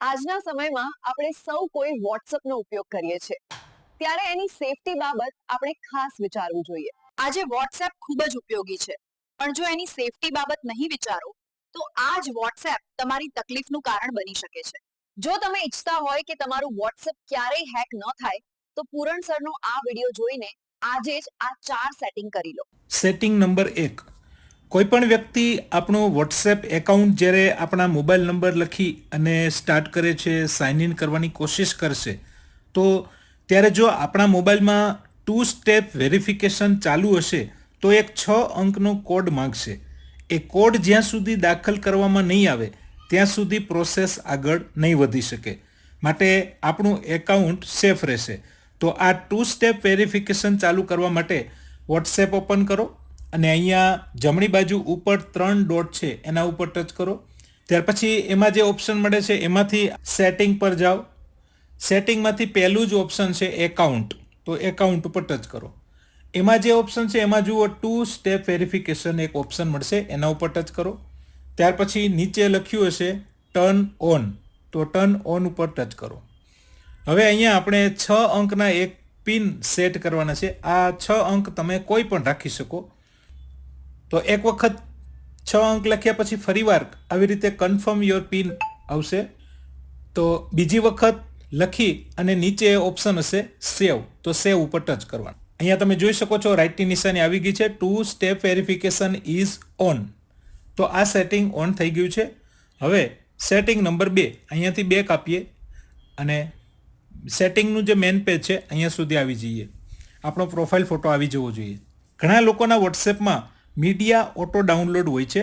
આજના સમયમાં આપણે સૌ કોઈ વોટ્સઅપનો ઉપયોગ કરીએ છીએ. ત્યારે એની સેફટી બાબત આપણે ખાસ વિચારવું જોઈએ. આજે વોટ્સએપ ખૂબ જ ઉપયોગી છે. પણ જો એની સેફટી બાબત નહીં વિચારો, તો આ જ વોટ્સએપ તમારી તકલીફનું કારણ બની શકે છે. જો તમે ઈચ્છતા હોય કે તમારું વોટ્સએપ ક્યારેય હેક ન થાય, તો પૂરણ સરનો આ વીડિયો જોઈને આજે જ આ ચાર સેટિંગ કરી લો. સેટિંગ નંબર એક. કોઈપણ વ્યક્તિ આપણું વોટ્સએપ એકાઉન્ટ જ્યારે આપણા મોબાઈલ નંબર લખી અને સ્ટાર્ટ કરે છે સાઇન ઇન કરવાની કોશિશ કરશે, તો ત્યારે જો આપણા મોબાઈલમાં ટુ સ્ટેપ વેરિફિકેશન ચાલુ હશે, તો એક છ અંકનો કોડ માંગશે. એ કોડ જ્યાં સુધી દાખલ કરવામાં નહીં આવે, ત્યાં સુધી પ્રોસેસ આગળ નહીં વધી શકે. માટે આપણું એકાઉન્ટ સેફ રહેશે. તો આ ટુ સ્ટેપ વેરિફિકેશન ચાલુ કરવા માટે વોટ્સએપ ઓપન કરો અને અહીંયા જમણી બાજુ ઉપર ત્રણ ડોટ છે, એના ઉપર ટચ કરો. ત્યાર પછી એમાં જે ઓપ્શન મળે છે, એમાંથી સેટિંગ પર જાઓ. સેટિંગમાંથી પહેલું જ ઓપ્શન છે, એકાઉન્ટ. તો એકાઉન્ટ ઉપર ટચ કરો. એમાં જે ઓપ્શન છે, એમાં જુઓ ટુ સ્ટેપ વેરિફિકેશન એક ઓપ્શન મળશે, એના ઉપર ટચ કરો. ત્યાર પછી નીચે લખ્યું હશે, ટર્ન ઓન. તો ટર્ન ઓન ઉપર ટચ કરો. હવે અહીંયા આપણે છ અંકના એક પિન સેટ કરવાના છે. આ છ અંક તમે કોઈ પણ રાખી શકો. તો એક વખત છ અંક લખ્યા પછી ફરીવાર આવી રીતે કન્ફર્મ યોર પિન આવશે. તો બીજી વખત લખી અને નીચે ઓપ્શન હશે સેવ તો સેવ ઉપર ટચ કરવાનું. અહીંયા તમે જોઈ શકો છો રાઇટની નિશાની આવી ગઈ છે. Two step verification is on તો આ સેટિંગ ઓન થઈ ગયું છે. હવે સેટિંગ નંબર બે. અહીંયાથી બે કાપીએ. અને સેટિંગનું જે મેન પેજ છે, અહીંયા સુધી આવી જઈએ. આપણો પ્રોફાઇલ ફોટો આવી જવો જોઈએ. ઘણા લોકોના વોટ્સએપમાં મીડિયા ઓટો ડાઉનલોડ હોય છે.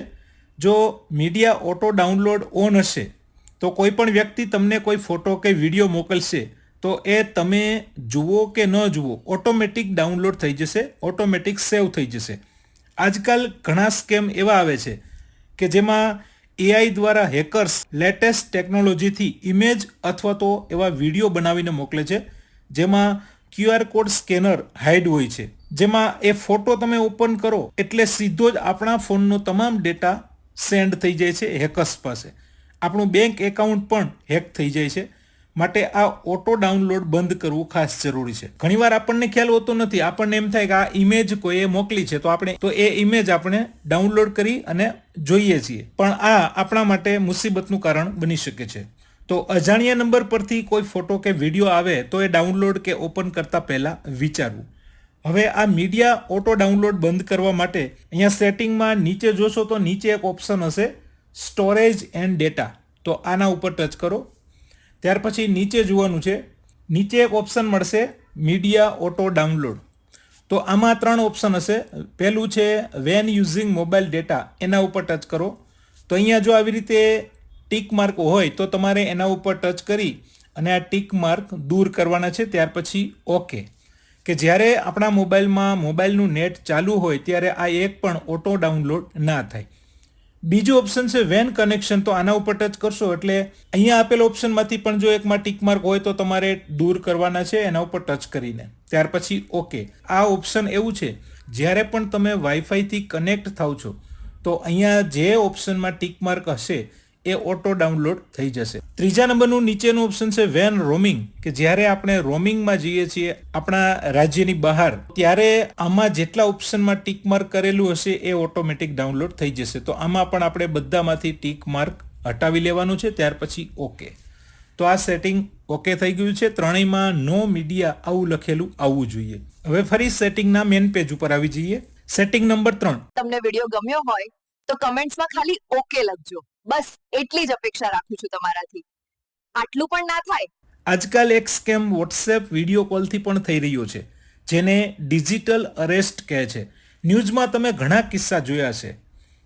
જો મીડિયા ઓટો ડાઉનલોડ ઓન હશે, તો કોઈ પણ વ્યક્તિ તમને કોઈ ફોટો કે વીડિયો મોકલશે, તો એ તમે જુઓ કે ન જુઓ ઓટોમેટિક ડાઉનલોડ થઈ જશે ઓટોમેટિક સેવ થઈ જશે. આજકાલ ઘણા સ્કેમ એવા આવે છે કે જેમાં એઆઈ દ્વારા હેકર્સ લેટેસ્ટ ટેકનોલોજીથી ઇમેજ અથવા તો એવા વીડિયો બનાવીને મોકલે છે, જેમાં ક્યુઆર કોડ સ્કેનર હાઇડ હોય છે. જેમાં એ ફોટો તમે ઓપન કરો એટલે સીધો જ આપણા ફોનનો તમામ ડેટા સેન્ડ થઈ જાય છે, હેકર્સ પાસે. આપણું બેંક એકાઉન્ટ પણ હેક થઈ જાય છે. માટે આ ઓટો ડાઉનલોડ બંધ કરવું ખાસ જરૂરી છે. ઘણીવાર આપણને ખ્યાલ હોતો નથી. આપણને એમ થાય કે આ ઇમેજ કોઈએ મોકલી છે, તો આપણે, તો એ ઇમેજ આપણે ડાઉનલોડ કરી અને જોઈએ છીએ. પણ આ આપણા માટે મુસીબતનું કારણ બની શકે છે. તો અજાણ્યા નંબર પરથી કોઈ ફોટો કે વીડિયો આવે, તો એ ડાઉનલોડ કે ઓપન કરતા પહેલા વિચારવું. હવે આ મીડિયા ઓટો ડાઉનલોડ બંધ કરવા માટે અહીંયા સેટિંગમાં નીચે જોશો તો નીચે એક ઓપ્શન હશે, સ્ટોરેજ એન્ડ ડેટા. તો આના ઉપર ટચ કરો. ત્યાર પછી નીચે જોવાનું છે. નીચે એક ઓપ્શન મળશે, મીડિયા ઓટો ડાઉનલોડ. તો આમાં ત્રણ ઓપ્શન હશે. પહેલું છે વેન યુઝિંગ મોબાઈલ ડેટા એના ઉપર ટચ કરો. તો અહીંયા જો આવી રીતે ટીક માર્ક હોય તો તમારે એના ઉપર ટચ કરી અને આ ટીક માર્ક દૂર કરવાના છે. ત્યાર પછી ઓકે કે જ્યારે આપણા મોબાઈલમાં મોબાઈલનું નેટ ચાલુ હોય ત્યારે આ એક પણ ઓટો ડાઉનલોડ ના થાય. બીજું ઓપ્શન છે વેન કનેક્શન, તો આના ઉપર ટચ કરશો એટલે અહીંયા આપેલ ઓપ્શનમાંથી પણ જો એકમાં ટીક માર્ક હોય તો તમારે દૂર કરવાના છે, એના ઉપર ટચ કરીને. ત્યાર પછી ઓકે આ ઓપ્શન એવું છે, જ્યારે પણ તમે વાઈફાઈથી કનેક્ટ થાવ છો, તો અહીંયા જે ઓપ્શનમાં ટીક માર્ક હશે એ ઓટો ડાઉનલોડ થઈ જશે. ત્રીજા નંબરનું નીચેનું ઓપ્શન છે વેન રોમિંગ કે જ્યારે આપણે રોમિંગમાં જઈએ છીએ આપણા રાજ્યની બહાર, ત્યારે આમાં જેટલા ઓપ્શનમાં ટીક માર્ક કરેલું હશે એ ઓટોમેટિક ડાઉનલોડ થઈ જશે. તો આમાં પણ આપણે બધામાંથી ટીક માર્ક હટાવી લેવાનું છે, ત્યાર પછી ઓકે તો આ સેટિંગ ઓકે થઈ ગયું છે. ત્રણેયમાં નો મીડિયા આવું લખેલું આવવું જોઈએ. હવે ફરી સેટિંગના મેન પેજ ઉપર આવી જઈએ. સેટિંગ નંબર ત્રણ. તમને વીડિયો ગમ્યો હોય તો કમેન્ટ્સમાં ખાલી ઓકે લખજો. બસ એટલી જ અપેક્ષા રાખું છું તમારાથી. આટલું પણ ના થાય? આજકાલ એક સ્કેમ વોટ્સએપ વીડિયો કોલથી પણ થઈ રહ્યો છે, જેને ડિજિટલ અરેસ્ટ કહે છે. ન્યૂઝમાં તમે ઘણા કિસ્સા જોયા છે,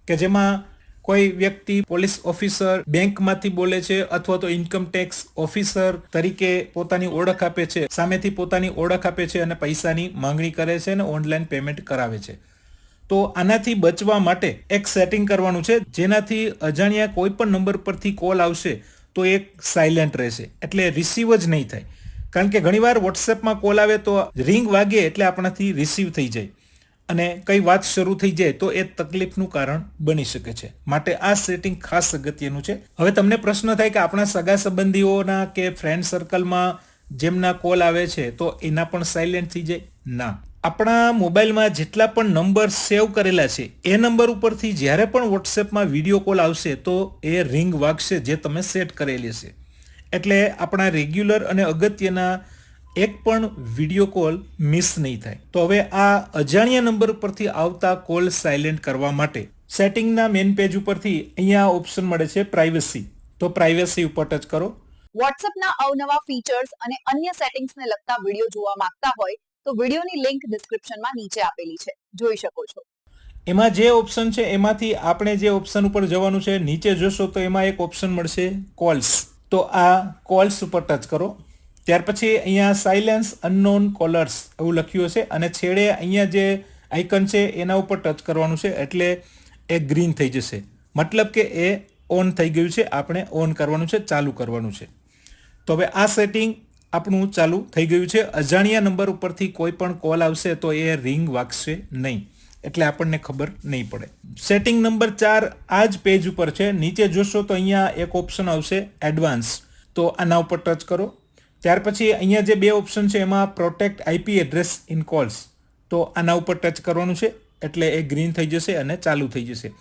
કે જેમાં કોઈ વ્યક્તિ પોલીસ ઓફિસર બેંકમાંથી બોલે છે અથવા તો ઇન્કમ ટેક્સ ઓફિસર તરીકે પોતાની ઓળખ આપે છે, સામેથી પોતાની ઓળખ આપે છે અને પૈસાની માંગણી કરે છે અને ઓનલાઈન પેમેન્ટ કરાવે છે. તો આનાથી બચવા માટે એક સેટિંગ કરવાનું છે. જેનાથી અજાણ્યા કોઈ પણ નંબર પરથી કોલ આવશે તો એક સાયલેન્ટ રહેશે. એટલે રિસીવ જ નહીં થાય. કારણ કે ઘણીવાર વોટ્સએપમાં કોલ આવે તો રિંગ વાગે એટલે આપણાથી રિસીવ થઈ જાય. અને કઈ વાત શરૂ થઈ જાય તો એ તકલીફનું કારણ બની શકે છે. માટે આ સેટિંગ ખાસ અગત્યનું છે. હવે તમને પ્રશ્ન થાય કે આપણા સગા સંબંધીઓના કે ફ્રેન્ડ સર્કલમાં જેમના કોલ આવે છે તો એના પણ સાયલેન્ટ થઈ જાય? ના. આપણા મોબાઈલમાં જેટલા પણ નંબર સેવ કરેલા છે, એ નંબર ઉપરથી જ્યારે પણ વોટ્સએપમાં વીડિયો કોલ આવશે, તો એ રિંગ વાગશે જે તમે સેટ કરેલી છે. એટલે આપણા રેગ્યુલર અને અગત્યના એક પણ વીડિયો કોલ મિસ નહીં થાય. તો હવે આ અજાણ્યા નંબર પરથી આવતા કોલ સાયલેન્ટ કરવા માટે સેટિંગના મેઇન પેજ ઉપરથી અહીંયા ઓપ્શન મળે છે પ્રાઇવસી તો પ્રાઇવસી ઉપર ટચ કરો. વોટ્સએપના અવનવા ફીચર્સ અને અન્ય સેટિંગ્સને લગતા વીડિયો જોવા માંગતા હોય તો વિડીયોની લિંક ડિસ્ક્રિપ્શનમાં નીચે આપેલી છે. જોઈ શકો છો. એમાં જે ઓપ્શન છે, એમાંથી આપણે જે ઓપ્શન ઉપર જવાનું છે, નીચે જોશો તો એમાં એક ઓપ્શન મળશે કોલ્સ તો આ કોલ્સ ઉપર ટચ કરો. ત્યાર પછી અહીંયા સાયલેન્સ અનનોન કોલર્સ એવું લખ્યું હશે અને છેડે અહીંયા જે આઇકન છે, એના ઉપર ટચ કરવાનું છે, એટલે એ ગ્રીન થઈ જશે. મતલબ કે એ ઓન થઈ ગયું છે, આપણે ઓન કરવાનું છે, ચાલુ કરવાનું છે. તો હવે આ સેટિંગ આપણું ચાલુ થઈ ગયું છે. અજાણ્યા નંબર ઉપરથી કોઈ પણ કોલ આવશે તો એ રિંગ વાગશે નહીં. એટલે આપણને ખબર નહીં પડે. સેટિંગ નંબર ચાર આ જ પેજ ઉપર છે. નીચે જોશો તો અહીંયા એક ઓપ્શન આવશે એડવાન્સ તો આના ઉપર ટચ કરો. ત્યાર પછી અહીંયા જે બે ઓપ્શન છે, એમાં protect IP address in calls તો આના ઉપર ટચ કરવાનું છે. એટલે એ ગ્રીન થઈ જશે અને ચાલુ થઈ જશે.